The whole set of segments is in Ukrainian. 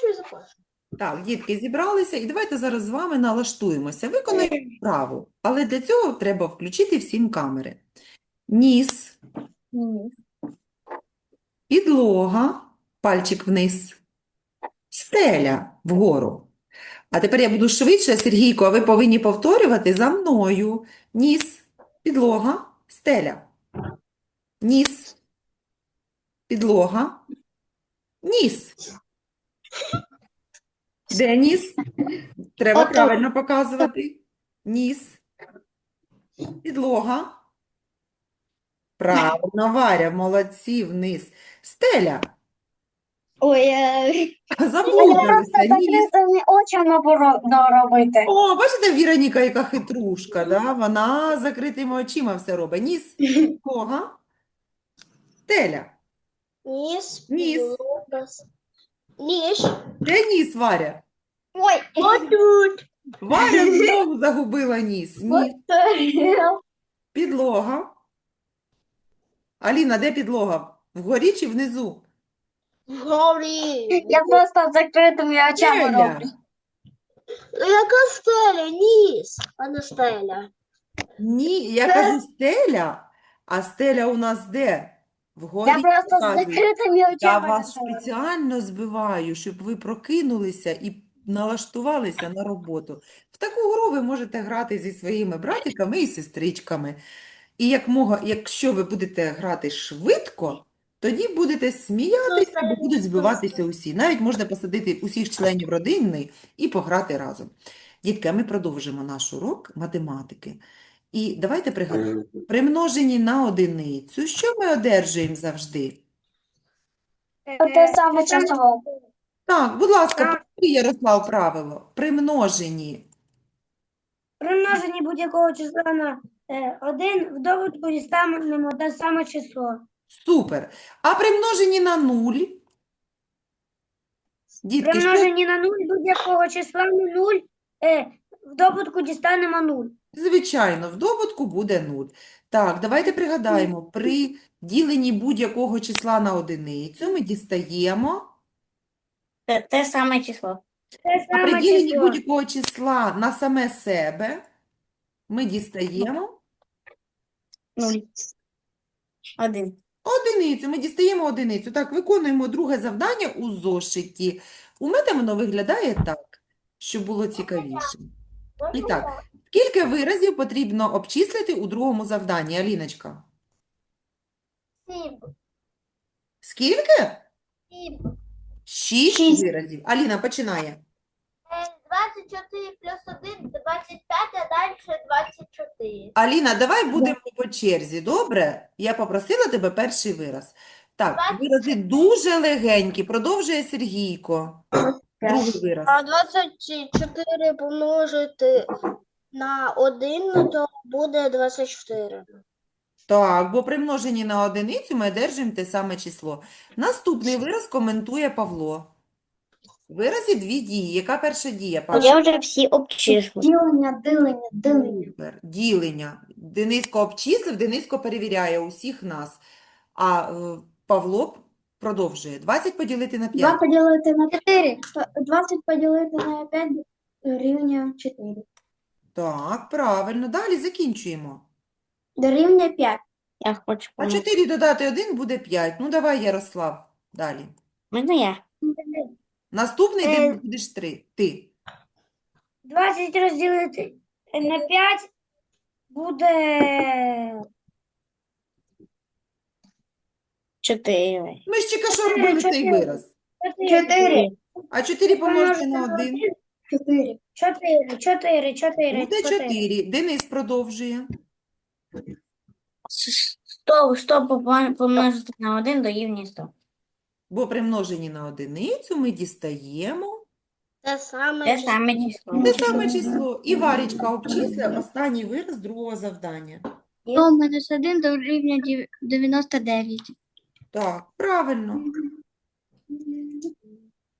запрошую, запрошую. Так, дітки зібралися, і давайте зараз з вами налаштуємося. Виконаємо вправу, але для цього треба включити всім камери. Ніс, підлога, пальчик вниз, стеля вгору. А тепер я буду швидше, Сергійко, а ви повинні повторювати за мною. Ніс, підлога, стеля. Ніс, підлога, ніс. Де ніс? Треба Отут. правильно показувати. Ніс, підлога. Правильно, Варя, молодці, вниз. Стеля. Ой, е, Заплуталися, ніс. закритими очами буду робити. О, бачите, Віроніка, яка хитрушка, да? Вона з закритими очима все робить. Ніс, підлога, стеля. Ніс, Ніс. підлога, Ніж. Де ніс, Варя? Ой, отут. Варя знову загубила ніс. Ніс, підлога. Аліна, де підлога? Вгорі чи внизу? Вгорі. Я просто з закритими очами Стеля. роблю. Яка стеля? Ніс, а не стеля. Ні, я Це- кажу стеля, а стеля у нас де? Вгорі Я просто з показую. закритими Я очами. вас це спеціально збиваю, щоб ви прокинулися і налаштувалися на роботу. В таку гру ви можете грати зі своїми братиками і сестричками. І як мога, якщо ви будете грати швидко, тоді будете сміятися, бо будуть збиватися усі. Навіть можна посадити усіх членів родини і пограти разом. Дітки, а ми продовжимо наш урок математики. І давайте пригадаємо, при множенні на одиницю, що ми одержуємо завжди? Те саме число. Так, будь ласка, повтори, Ярослав, правило. При множенні. При множенні будь-якого числа на е, 1 в довідку дістанемо те саме число. Супер. А при множенні на нуль? При Дітки, що? множенні на 0 будь-якого числа на 0 е, в добутку дістанемо 0. Звичайно, в добутку буде нуль. Так, давайте пригадаємо. При діленні будь-якого числа на одиницю ми дістаємо, Те, те саме число. Те а при саме діленні число. будь-якого числа на саме себе ми дістаємо Нуль. Один. Одиницю, ми дістаємо одиницю. Так, виконуємо друге завдання у зошиті. У мене воно виглядає так, щоб було цікавіше. І так, скільки виразів потрібно обчислити у другому завданні, Аліночка? Сім. Скільки? Сім. Шість Шість. виразів. Аліна починає. 24 плюс 1 – 25, а далі 24. Аліна, давай будемо по черзі, добре? Я попросила тебе перший вираз. Так, вирази дуже легенькі. Продовжує Сергійко. Другий вираз. А 24 помножити на 1, то буде 24. Так, бо при множенні на одиницю ми одержуємо те саме число. Наступний вираз коментує Павло. В виразі дві дії. Яка перша дія, Паша? Я вже всі обчислив. Ділення, ділення, ділення. Супер. Ділення. Дениско обчислив, Дениско перевіряє усіх нас. А е, Павло продовжує. 20 поділити на 2 5. поділити на 4. 20 поділити на 5 дорівнює 4. Так, правильно. Далі закінчуємо. Дорівнює 5. Я хочу А помити. 4 додати 1 буде 5. Ну, давай, Ярослав, далі. Можна я? Наступний Е. ти будеш 3. Ти. 20 розділити на 5 буде Чотири. Ми ж тільки що робили цей Чотири. вираз. 4. А 4 помножити на 1 4. 4, 4, 4, буде 4. Денис продовжує. Сто, сто попо- помножити на один дорівнює сто. Бо при множенні на одиницю ми дістаємо Те саме. Те саме число. те саме число. І Варічка обчислює останній вираз другого завдання. 1 мінус 1 дорівнює 99. Так, правильно.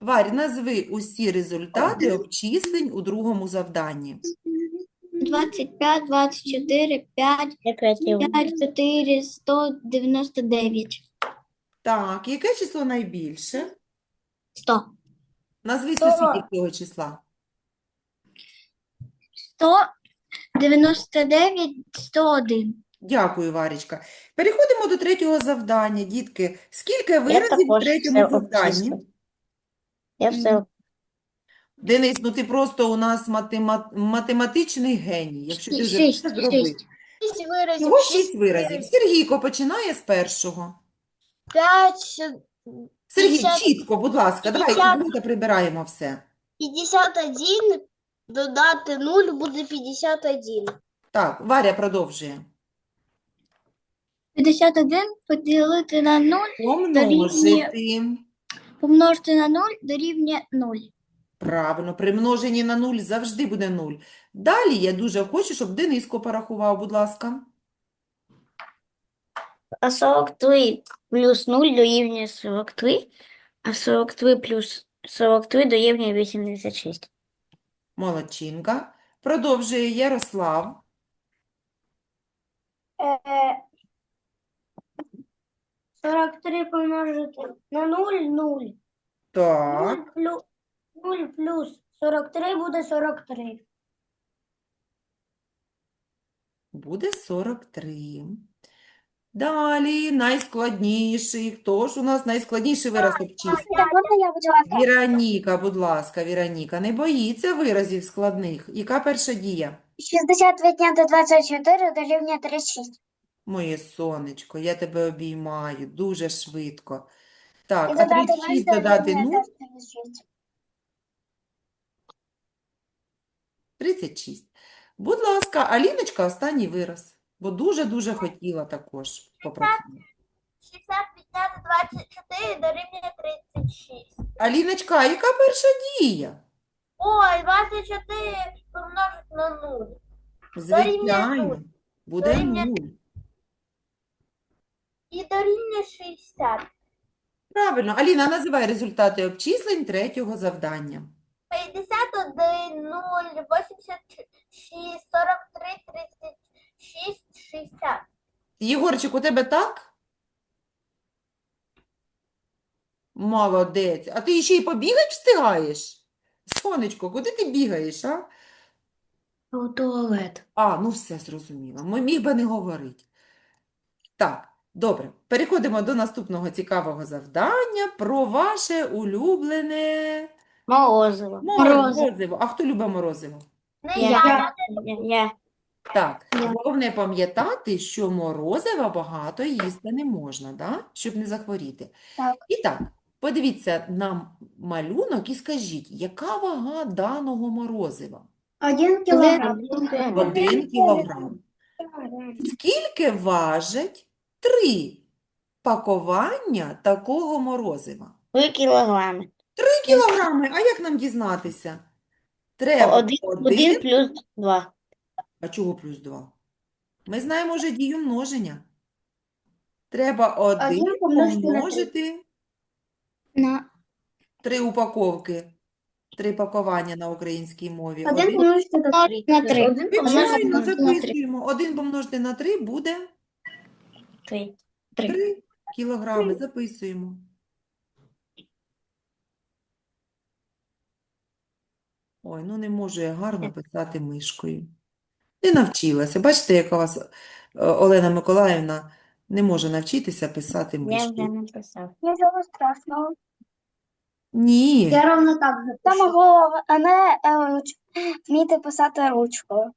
Варь, назви усі результати обчислень у другому завданні. 25, 24, 5, Я креатив. 5, 4, 199. Так, яке число найбільше? 100. Назви Сто. сусідів цього числа. 199, 101. Дякую, Варічка. Переходимо до третього завдання, дітки. Скільки виразів в також третьому все завданні? обчислив. Я все Денис, ну ти просто у нас матема- математичний геній, якщо ти вже Шість, все зробив. шість. Шість виразів. Всього шість виразів. Сергійко починає з першого. П'ять, Сергій, П'ятдесят- чітко, будь ласка, давай, п'ятдесят- давайте прибираємо все. 51 додати 0 буде 51. Так, Варя продовжує. 51 поділити на 0, Помножити. Помножити на 0 дорівнює 0. Правильно, при множенні на 0 завжди буде 0. Далі я дуже хочу, щоб Дениско порахував, будь ласка. А 43 плюс 0 дорівнює 43, а 43 плюс 43 дорівнює 86. Молодчинка. Продовжує Ярослав. Е, 43 помножити на 0 0. Так, 0 плюс, 0 плюс 43 буде 43. буде 43. Далі найскладніший. Хто ж у нас найскладніший вираз обчислив? Можна я, будь ласка? Віроніка, будь ласка, Віроніка, не боїться виразів складних. Яка перша дія? 60 відняти 24 дорівнює 36. Моє сонечко, я тебе обіймаю дуже швидко. Так, а 36 додати 0 36. 36. Будь ласка, Аліночка, останній вираз, бо дуже-дуже хотіла також попрацювати. 60 відняти 24 дорівнює 36. Аліночка, а яка перша дія? Ой, 24 помножити на 0. Звичайно, буде 0. І дорівнює 60. Правильно. Аліна, називай результати обчислень третього завдання. 51, 0, 86, 43, 36, 60. Єгорчик, у тебе так? Молодець. А ти ще й побігати встигаєш? Сонечко, куди ти бігаєш, а? У туалет. А, ну все зрозуміло. Ми міг би не говорити. Так, добре. Переходимо до наступного цікавого завдання про ваше улюблене Морозиво. морозиво. А хто любить морозиво? Не Я. я. Я. Так, головне пам'ятати, що морозива багато їсти не можна, да? Щоб не захворіти. Так. І так, подивіться на малюнок і скажіть, яка вага даного морозива? 1 кілограм. Один кілограм. Скільки важать три пакування такого морозива? Три кілограми. Три кілограми. А як нам дізнатися? Треба Один, один. один плюс два. А чого плюс два? Ми знаємо вже дію множення. Треба один Один помножити на три. помножити На три упаковки. Три пакування на українській мові. Один. помножити на 3. На три. Звичайно, на три. записуємо. Один помножити на три буде Три. Три. три кілограми. Записуємо. Ой, ну не можу я гарно писати мишкою. Не навчилася. Бачите, яка у вас е, Олена Миколаївна не може навчитися писати Я вже мишкою. написав. Нічого страшного. Ні. Я ровно так запишу. Саме головне е, вміти писати ручкою.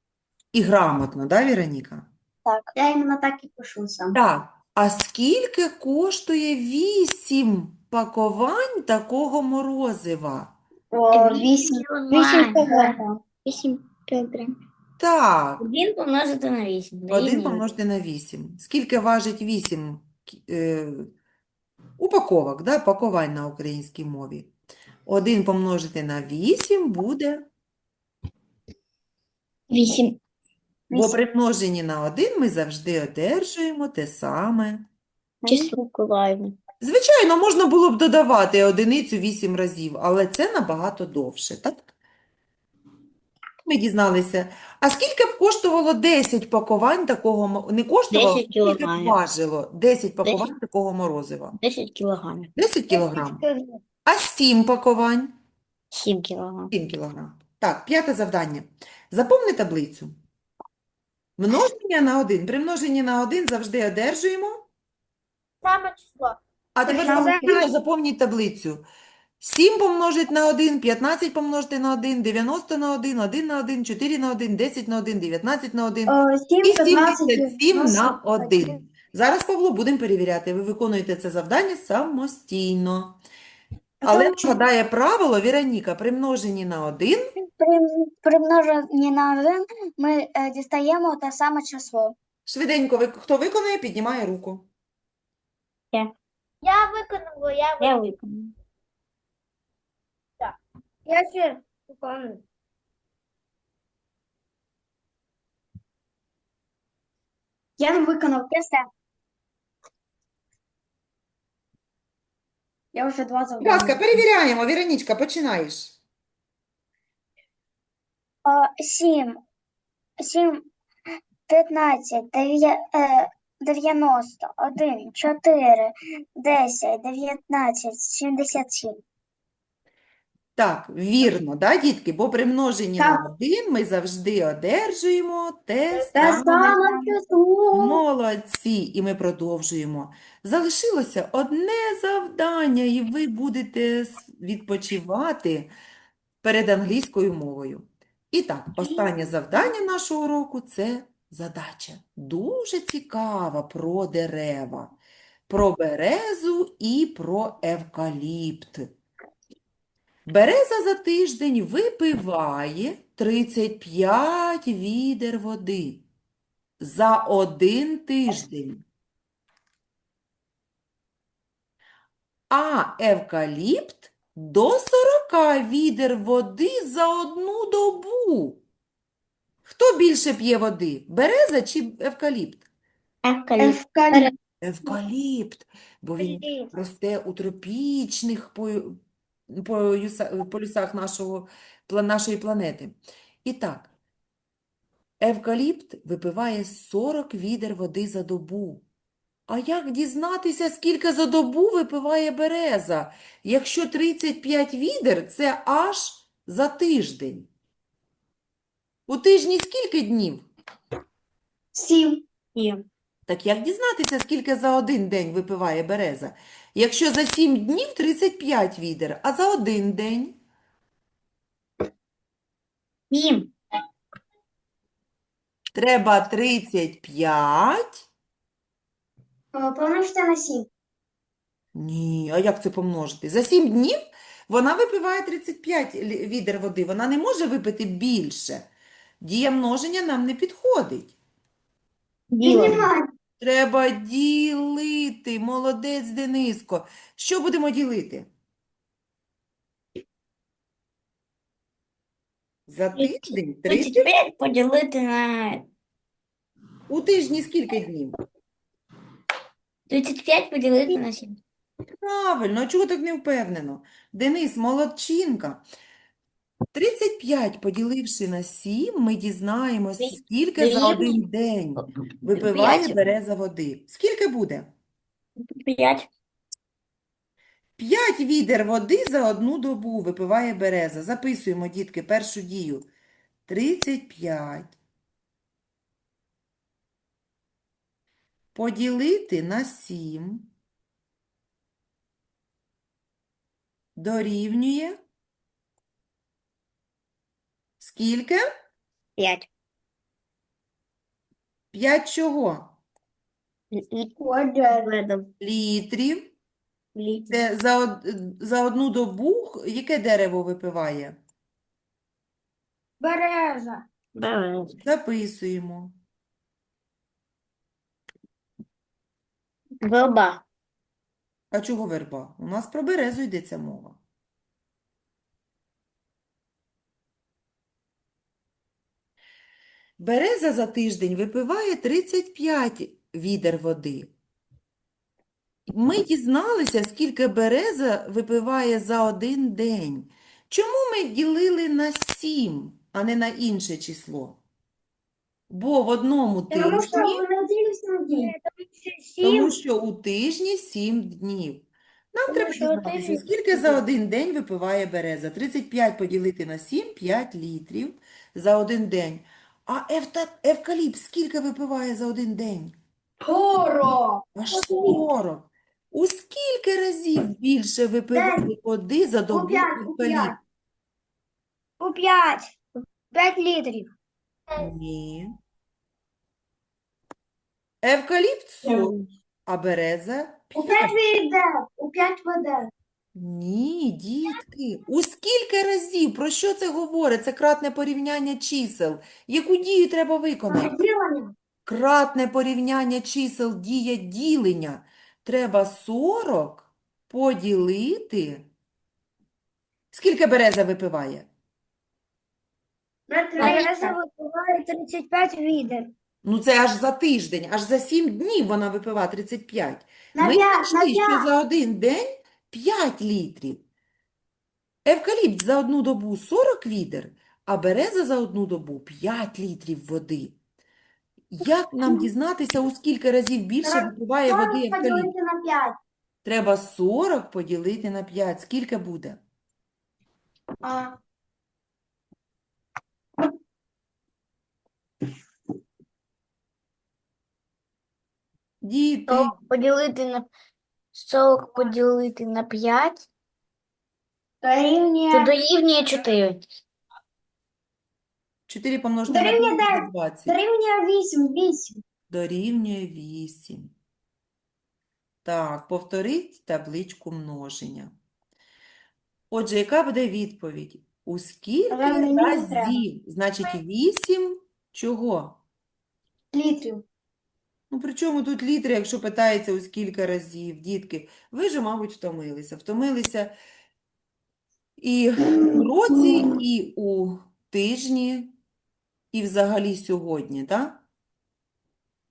І грамотно, да, Віроніка? Так. Я іменно так і пишу сам. Так. А скільки коштує вісім пакувань такого морозива? О, 8. 8 Кілограм. 8 кілограм. Так. Один помножити на вісім. Один помножити на 8. Скільки важить 8 е, упаковок, да, пакувань на українській мові? 1 помножити на 8 буде, 8. Бо при множенні на 1 ми завжди одержуємо те саме. число. Звичайно, можна було б додавати одиницю 8 разів, але це набагато довше, так? Ми дізналися. А скільки б коштувало 10 пакувань такого, не коштувало, 10 скільки б кілограмів. важило 10 пакувань такого морозива? 10 кілограмів. 10 кілограм. А 7 пакувань? 7 кілограм. 7 кілограм. Так, п'яте завдання. Заповни таблицю. Множення на 1. При множенні на 1 завжди одержуємо. Саме число. А тепер Саме- самостійно заповніть таблицю. 7 помножити на 1, 15 помножити на 1, 90 на 1, 1 на 1, 4 на 1, 10 на 1, 19 на 1 О, 7, і 77 на 1. Зараз, Павло, будемо перевіряти. Ви виконуєте це завдання самостійно. Але нагадає правило, Віроніка, при множенні на 1 При, при множенні на 1 ми е, дістаємо те саме число. швиденько, ви- хто виконує, піднімає руку. Я виконала, я Я виконую. Я ще виконую. Я не виконав. Я все. Я вже два Будь завдання. ласка, перевіряємо. Віронічка, починаєш. 7, 7, 15, 90, 1, 4, 10, 19, 77. Так, вірно, да, дітки? Бо при множенні Так. на 1 ми завжди одержуємо те Те саме. саме число. Молодці, і ми продовжуємо. Залишилося одне завдання, і ви будете с- відпочивати перед англійською мовою. І так, останнє завдання нашого уроку – це задача. Дуже цікава про дерева, про березу і про евкаліпт. Береза за тиждень випиває 35 відер води за один тиждень. А евкаліпт до 40 відер води за одну добу. Хто більше п'є води? Береза чи евкаліпт? Евкаліпт. Евкаліпт. Евкаліпт, бо він росте у тропічних поюса- полюсах нашого, нашої планети. І так, евкаліпт випиває 40 відер води за добу. А як дізнатися, скільки за добу випиває береза? Якщо 35 відер – це аж за тиждень. У тижні скільки днів? 7. Сім. Так як дізнатися, скільки за один день випиває береза? Якщо за 7 днів 35 відер, а за один день? Сім. Треба 35. Помножте на 7. Ні, а як це помножити? За 7 днів вона випиває 35 лі- відер води. Вона не може випити більше. Дія множення нам не підходить. Ділимо. Треба ділити. Молодець, Дениско. Що будемо ділити? За тиждень 30. 35 поділити на У тижні скільки днів? 35 поділити на 7. Правильно, а чого так не впевнено? Денис, молодчинка. 35 поділивши на 7, ми дізнаємось, скільки за один день випиває П'ять. береза води. Скільки буде? 5. 5 відер води за одну добу випиває береза. Записуємо, дітки, першу дію. 35. Поділити на 7 дорівнює скільки? 5. 5 чого? Літрів. Літрів. Це за, од- за одну добу яке дерево випиває? Береза. Береза. Записуємо. Верба. А чого верба? У нас про березу йдеться мова. Береза за тиждень випиває 35 відер води. Ми дізналися, скільки береза випиває за один день. Чому ми ділили на 7, а не на інше число? Бо в одному тижні. Тому що у тижні 7 днів. Нам треба дізнатися, скільки за один день випиває береза. 35 поділити на 7 – 5 літрів за один день. А евта- евкаліпт скільки випиває за один день? Хоро. Аж 40. У скільки разів більше випиває води за добу евкаліпт? п'ять. У 5. 5 літрів. Ні. Евкаліпт 40, а береза У 5. п'ять ведер. У п'ять ведер. Ні, дітки. У скільки разів? Про що це говорить? Це кратне порівняння чисел. Яку дію треба виконати? Кратне порівняння чисел дія ділення. Треба 40 поділити. Скільки береза випиває? Береза випиває 35 відер. Ну, це аж за тиждень, аж за 7 днів вона випиває 35. На Ми знайшли, що за один день 5 літрів. Евкаліпт за одну добу 40 відер, а береза за одну добу 5 літрів води. Як нам дізнатися, у скільки разів більше випиває води 40 евкаліпт? поділити на п'ять. Треба 40 поділити на 5. Скільки буде? А. Діти, поділити на 40 поділити на 5, це Дорівнює. дорівнює 4. 4 помножити на Дорівнює 5 дев'ять. 20. Дорівнює вісім. Вісім. Дорівнює 8. Так, повторіть табличку множення. Отже, яка буде відповідь? У скільки Але мені треба. разів? Значить, 8 чого? Літрів. Ну, при чому тут літри, якщо питається у скільки разів? Дітки, ви ж, мабуть, втомилися. Втомилися і у році, і у тижні, і взагалі сьогодні, так?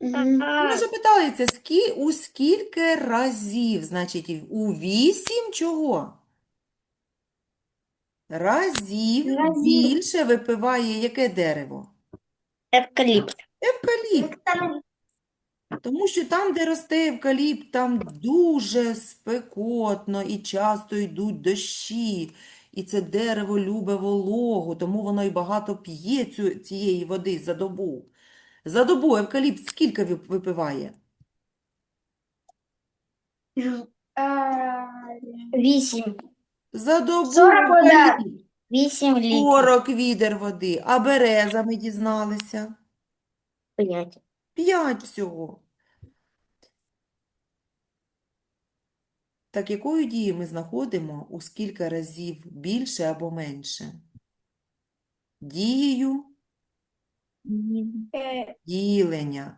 Може, питається, скі, у скільки разів? Значить, у вісім чого? Разів Разів. більше випиває яке дерево? Евкаліпт. Евкаліпт. Тому що там, де росте евкаліпт, там дуже спекотно і часто йдуть дощі. І це дерево любить вологу, тому воно і багато п'є цієї води за добу. За добу евкаліпт скільки випиває? 8. За добу 40 вода. евкаліпт 8 літрів. 40 відер води, а береза ми дізналися. 5. 5 всього. Так якою дією ми знаходимо у скільки разів більше або менше? Дією Е, ділення.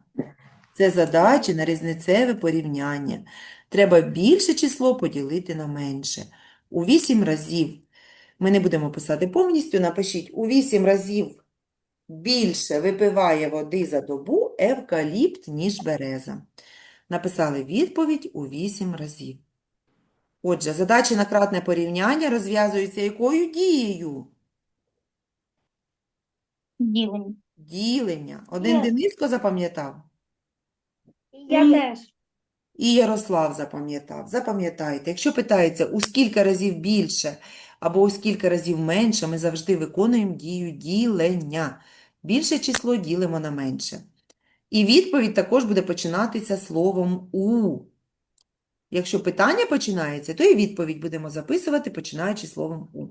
Це задача на різницеве порівняння. Треба більше число поділити на менше. У 8 разів, ми не будемо писати повністю, напишіть, у 8 разів більше випиває води за добу евкаліпт, ніж береза. Написали відповідь у 8 разів. Отже, задачі на кратне порівняння розв'язуються якою дією? Ділення. Ділення. Один Є. Дениско запам'ятав? Я теж. І Ярослав запам'ятав. Запам'ятайте, якщо питається, у скільки разів більше або у скільки разів менше, ми завжди виконуємо дію ділення. Більше число ділимо на менше. І відповідь також буде починатися словом «у». Якщо питання починається, то і відповідь будемо записувати, починаючи словом «у».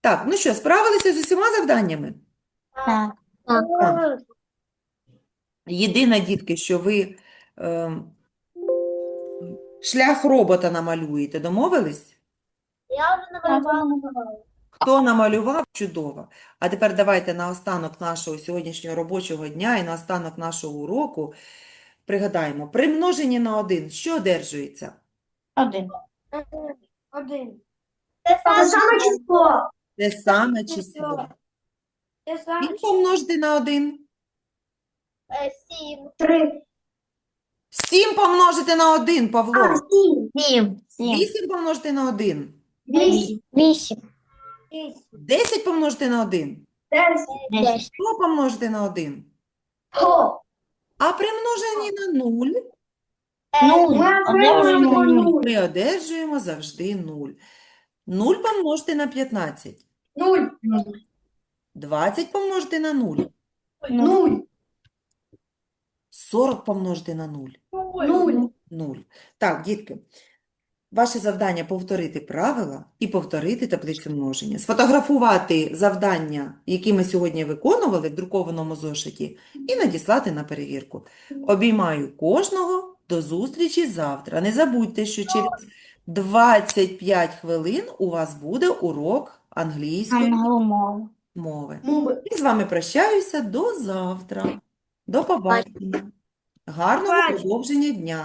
Так, ну що, справилися з усіма завданнями? Так. Так. Єдине, дітки, що ви ем, шлях робота намалюєте. Домовились? Я вже намалювала. Хто намалював? Чудово. А тепер давайте наостанок нашого сьогоднішнього робочого дня і наостанок нашого уроку пригадаємо. При множенні на один що одержується? 1. Один. Це саме число. Те саме число. Те. Скільки помножити на один? Сім. Три. Сім помножити на один, Павло. А, сім. 7. 7. Вісім помножити на один. Вісім. 8. Шість. Десять помножити на один. Десять. 10. Сто помножити на один. Сто. А при множенні на нуль Нуль. Ми Одержуємо отримуємо нуль. нуль. Ми одержуємо завжди 0. 0 помножити на 15. Нуль. 20 помножити на 0. Нуль. 40 помножити на 0. Нуль. 0. Так, дітки, ваше завдання повторити правила і повторити таблицю множення. Сфотографувати завдання, які ми сьогодні виконували в друкованому зошиті, і надіслати на перевірку. Обіймаю кожного. До зустрічі завтра. Не забудьте, що через 25 хвилин у вас буде урок англійської мови. І з вами прощаюся до завтра. До побачення. Гарного продовження дня.